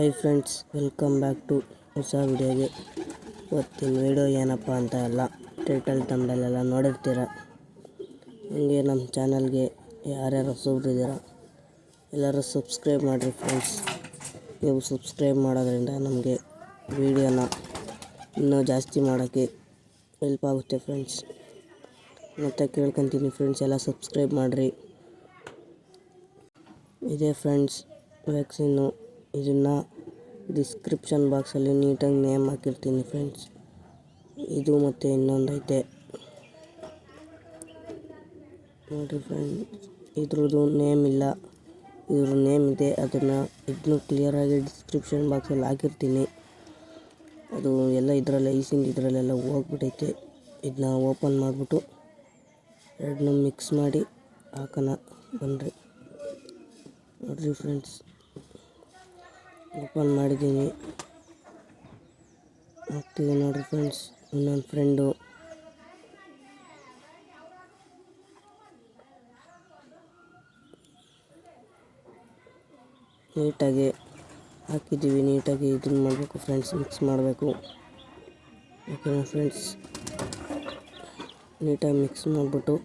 Hi friends welcome back to ಹೊಸ ವಿಡಿಯೋಗೆ ಇವತ್ತಿನ ವಿಡಿಯೋ ಏನಪ್ಪ ಅಂತ ಎಲ್ಲ ಟೈಟಲ್ ತಂಬಲೆಲ್ಲ ನೋಡಿರ್ತೀರ? ಹಂಗೆ ನಮ್ಮ ಚಾನಲ್ಗೆ ಯಾರ್ಯಾರು ಹೊಸಬ್ರಿದ್ದೀರ, ಎಲ್ಲರೂ ಸಬ್ಸ್ಕ್ರೈಬ್ ಮಾಡಿರಿ ಫ್ರೆಂಡ್ಸ್ ನೀವು ಸಬ್ಸ್ಕ್ರೈಬ್ ಮಾಡೋದ್ರಿಂದ ನಮಗೆ ವಿಡಿಯೋನ ಇನ್ನೂ ಜಾಸ್ತಿ ಮಾಡೋಕ್ಕೆ ಹೆಲ್ಪ್ ಆಗುತ್ತೆ ಫ್ರೆಂಡ್ಸ್ ಮತ್ತು ಕೇಳ್ಕೊತೀನಿ ಫ್ರೆಂಡ್ಸ್ ಎಲ್ಲ ಸಬ್ಸ್ಕ್ರೈಬ್ ಮಾಡಿರಿ. ಇದೇ ಫ್ರೆಂಡ್ಸ್ ವ್ಯಾಕ್ಸಿನ್ನು ಇದನ್ನು ಡಿಸ್ಕ್ರಿಪ್ಷನ್ ಬಾಕ್ಸಲ್ಲಿ ನೀಟಾಗಿ ನೇಮ್ ಹಾಕಿರ್ತೀನಿ ಫ್ರೆಂಡ್ಸ್ ಇದು ಮತ್ತು ಇನ್ನೊಂದು ಐತೆ ನೋಡಿರಿ ಫ್ರೆಂಡ್ಸ್ ಇದ್ರದ್ದು ನೇಮ್ ಇಲ್ಲ. ಇದ್ರ ನೇಮ್ ಇದೆ. ಅದನ್ನು ಇದನ್ನು ಕ್ಲಿಯರಾಗಿ ಡಿಸ್ಕ್ರಿಪ್ಷನ್ ಬಾಕ್ಸಲ್ಲಿ ಹಾಕಿರ್ತೀನಿ. ಅದು ಎಲ್ಲ ಇದರಲ್ಲೇ ಈಸಿಂದ ಇದರಲ್ಲೆಲ್ಲ ಹೋಗ್ಬಿಟ್ಟೈತೆ ಇದನ್ನ ಓಪನ್ ಮಾಡಿಬಿಟ್ಟು ಎರಡನ್ನೂ ಮಿಕ್ಸ್ ಮಾಡಿ ಹಾಕೋಣ. ಬನ್ನಿರಿ ನೋಡಿರಿ ಫ್ರೆಂಡ್ಸ್ ಓಪನ್ ಮಾಡಿದ್ದೀನಿ. ಹಾಕ್ತೀವಿ ನೋಡಿರಿ ಫ್ರೆಂಡ್ಸ್ ಇನ್ನೊಂದು ಫ್ರೆಂಡು ನೀಟಾಗಿ ಹಾಕಿದ್ದೀವಿ, ನೀಟಾಗಿ ಇದನ್ನು ಮಾಡಬೇಕು ಫ್ರೆಂಡ್ಸ್ ಮಿಕ್ಸ್ ಮಾಡಬೇಕು. ಓಕೆನಾ ಫ್ರೆಂಡ್ಸ್ ನೀಟಾಗಿ ಮಿಕ್ಸ್ ಮಾಡಿಬಿಟ್ಟು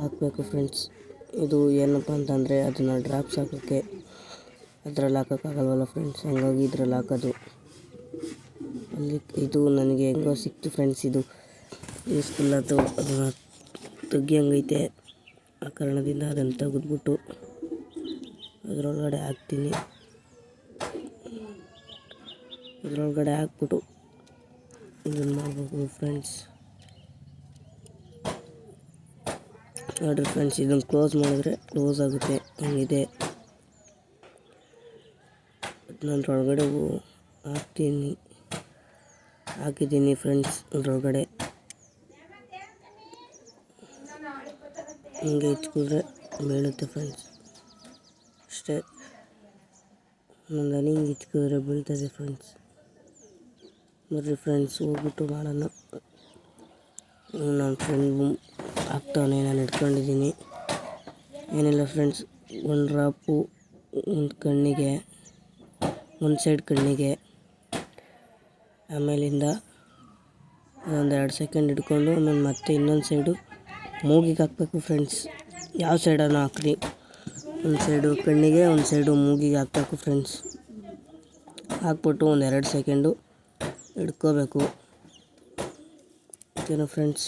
ಹಾಕಬೇಕು ಫ್ರೆಂಡ್ಸ್ ಇದು ಏನಪ್ಪ ಅಂತಂದರೆ, ಅದನ್ನು ಡ್ರಾಪ್ಸ್ ಹಾಕೋಕ್ಕೆ ಅದರಲ್ಲಿ ಹಾಕೋಕ್ಕಾಗಲ್ವಲ್ಲ ಫ್ರೆಂಡ್ಸ್ ಹಂಗಾಗಿ ಇದ್ರಲ್ಲಿ ಹಾಕೋದು. ಅಲ್ಲಿ ಇದು ನನಗೆ ಹೆಂಗೋ ಸಿಕ್ತು ಫ್ರೆಂಡ್ಸ್ ಇದು. ಯೂಸ್ಫುಲ್ ಅದು ಅದನ್ನು ತೆಗಿಯಂಗೈತೆ ಆ ಕಾರಣದಿಂದ ಅದನ್ನು ತೆಗೆದ್ಬಿಟ್ಟು ಅದರೊಳಗಡೆ ಹಾಕ್ತೀನಿ. ಇದರೊಳಗಡೆ ಹಾಕ್ಬಿಟ್ಟು ಇದನ್ನು ಮಾಡಬೇಕು ಫ್ರೆಂಡ್ಸ್ ನೋಡಿರಿ ಫ್ರೆಂಡ್ಸ್ ಇದನ್ನು ಕ್ಲೋಸ್ ಮಾಡಿದ್ರೆ ಕ್ಲೋಸ್ ಆಗುತ್ತೆ. ಹಂಗಿದೆ. ಅದರೊಳಗಡೆ ಹಾಕ್ತೀನಿ. ಹಾಕಿದ್ದೀನಿ ಫ್ರೆಂಡ್ಸ್ ಅದರೊಳಗಡೆ ಹಿಂಗೆ ಇಟ್ಕೊಂಡ್ರೆ ಬೀಳುತ್ತೆ ಫ್ರೆಂಡ್ಸ್. ಅಷ್ಟೇ. ಹನಿ ಹಿಂಗೆ ಇಟ್ಕಿದ್ರೆ ಬೀಳ್ತದೆ ಫ್ರೆಂಡ್ಸ್. ಬರ್ರಿ ಫ್ರೆಂಡ್ಸ್, ಹೋಗ್ಬಿಟ್ಟು ಮಾಡೋಣ. ನನ್ನ ಫ್ರೆಂಡ್ ಆಗ್ತಾವನೆ ನಾನು ಇಟ್ಕೊಂಡಿದ್ದೀನಿ. ಏನಿಲ್ಲ ಫ್ರೆಂಡ್ಸ್ ಒಂದು ಡ್ರಾಪು ಒಂದು ಕಣ್ಣಿಗೆ. ಒಂದು ಸೈಡ್ ಕಣ್ಣಿಗೆ, ಆಮೇಲಿಂದ ಒಂದು ಎರಡು ಸೆಕೆಂಡ್ ಹಿಡ್ಕೊಂಡು ಆಮೇಲೆ ಮತ್ತೆ ಇನ್ನೊಂದು ಸೈಡು ಮೂಗಿಗೆ ಹಾಕಬೇಕು ಫ್ರೆಂಡ್ಸ್ ಯಾವ ಸೈಡನ್ನು ಹಾಕ್ರಿ? ಒಂದು ಸೈಡು ಕಣ್ಣಿಗೆ, ಒಂದು ಸೈಡು ಮೂಗಿಗೆ ಹಾಕಬೇಕು ಫ್ರೆಂಡ್ಸ್ ಹಾಕ್ಬಿಟ್ಟು ಒಂದು ಎರಡು ಸೆಕೆಂಡು ಹಿಡ್ಕೋಬೇಕು. ಓಕೆನಾ ಫ್ರೆಂಡ್ಸ್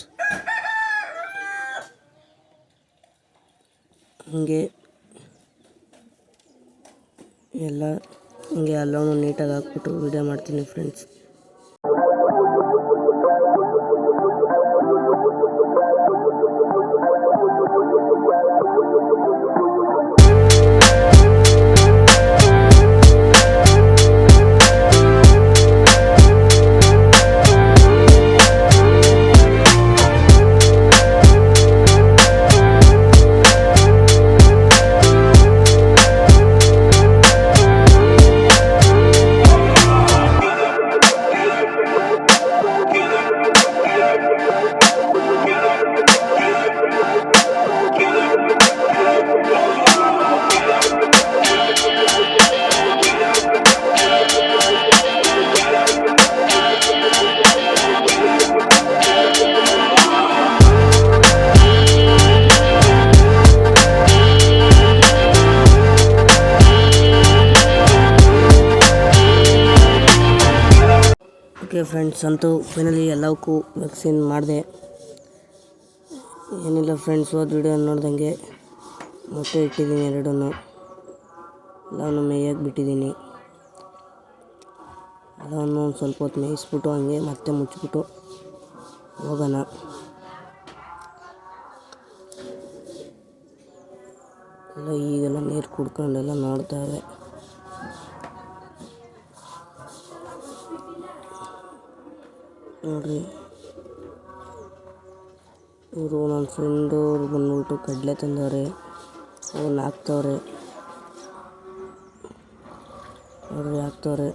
ಹಾಗೆ ಎಲ್ಲ ಹಂಗೆ ಎಲ್ಲವೂ ನೀಟಾಗಿ ಹಾಕ್ಬಿಟ್ಟು ವೀಡಿಯೋ ಮಾಡ್ತೀನಿ ಫ್ರೆಂಡ್ಸ್ ಫ್ರೆಂಡ್ಸ್ ಅಂತೂ ಫೈನಲಿ ಎಲ್ಲವಕ್ಕೂ ವ್ಯಾಕ್ಸಿನ್ ಮಾಡಿದೆ. ಏನಿಲ್ಲ ಫ್ರೆಂಡ್ಸ್ ಹೋದ ವಿಡಿಯೋ ನೋಡ್ದಂಗೆ ಮೊಟ್ಟೆ ಇಟ್ಟಿದ್ದೀನಿ ಎರಡನ್ನು. ಎಲ್ಲವನ್ನು ಮೇಯಕ್ಕೆ ಬಿಟ್ಟಿದ್ದೀನಿ. ಎಲ್ಲವನ್ನು ಒಂದು ಸ್ವಲ್ಪ ಹೊತ್ತು ಮೇಯಿಸ್ಬಿಟ್ಟು ಹಂಗೆ ಮತ್ತೆ ಮುಚ್ಚಿಬಿಟ್ಟು ಹೋಗೋಣ. ಎಲ್ಲ ಈಗೆಲ್ಲ ನೀರು ಕುಡ್ಕೊಂಡೆಲ್ಲ ನೋಡ್ತಾವೆ ನೋಡ್ರಿ ಇವರು ನನ್ನ ಫ್ರೆಂಡು ಅವ್ರು ಬಂದ್ಬಿಟ್ಟು ಕಡಲೆ ತಂದವ್ರೆ ಅವನ್ನ ಹಾಕ್ತವ್ರೆ. ನೋಡ್ರಿ ಹಾಕ್ತವ್ರೆ.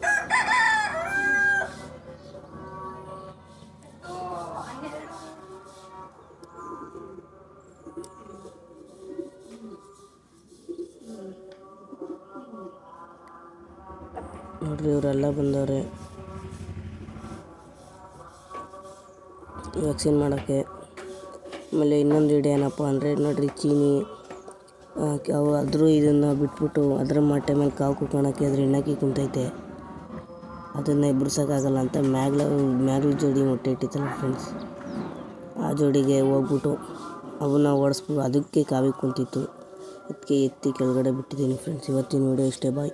ನೋಡ್ರಿ ಇವರೆಲ್ಲ ಬಂದವ್ರೆ. ವ್ಯಾಕ್ಸಿನ್ ಮಾಡೋಕ್ಕೆ. ಆಮೇಲೆ ಇನ್ನೊಂದು ಏನಪ್ಪ ಅಂದರೆ, ನೋಡಿರಿ ಚೀನಿ ಅವು ಅದ್ರ ಇದನ್ನು ಬಿಟ್ಬಿಟ್ಟು ಅದ್ರ ಮಟ್ಟೆ ಮೇಲೆ ಕಾವು ಕುತ್ಕೊಳಕ್ಕೆ ಅದ್ರ ಹೆಣ್ಣಾಕಿ ಕುಂತೈತೆ. ಅದನ್ನು ಎಬ್ಬಿಸೋಕ್ಕಾಗಲ್ಲ ಅಂತ ಮ್ಯಾಗ್ಲ ಮ್ಯಾಗ್ಲ ಜೋಡಿ ಮೊಟ್ಟೆ ಇಟ್ಟಿತ್ತಲ್ಲ ಫ್ರೆಂಡ್ಸ್ ಆ ಜೋಡಿಗೆ ಹೋಗ್ಬಿಟ್ಟು ಅವನ್ನ ಓಡಿಸ್ಬಿಟ್ಟು ಅದಕ್ಕೆ ಕಾವಿಗೆ ಕುಂತಿತ್ತು. ಅದಕ್ಕೆ ಎತ್ತಿ ಕೆಳಗಡೆ ಬಿಟ್ಟಿದ್ದೀನಿ ಫ್ರೆಂಡ್ಸ್ ಇವತ್ತಿನ ವಿಡಿಯೋ ಇಷ್ಟೇ. ಬಾಯ್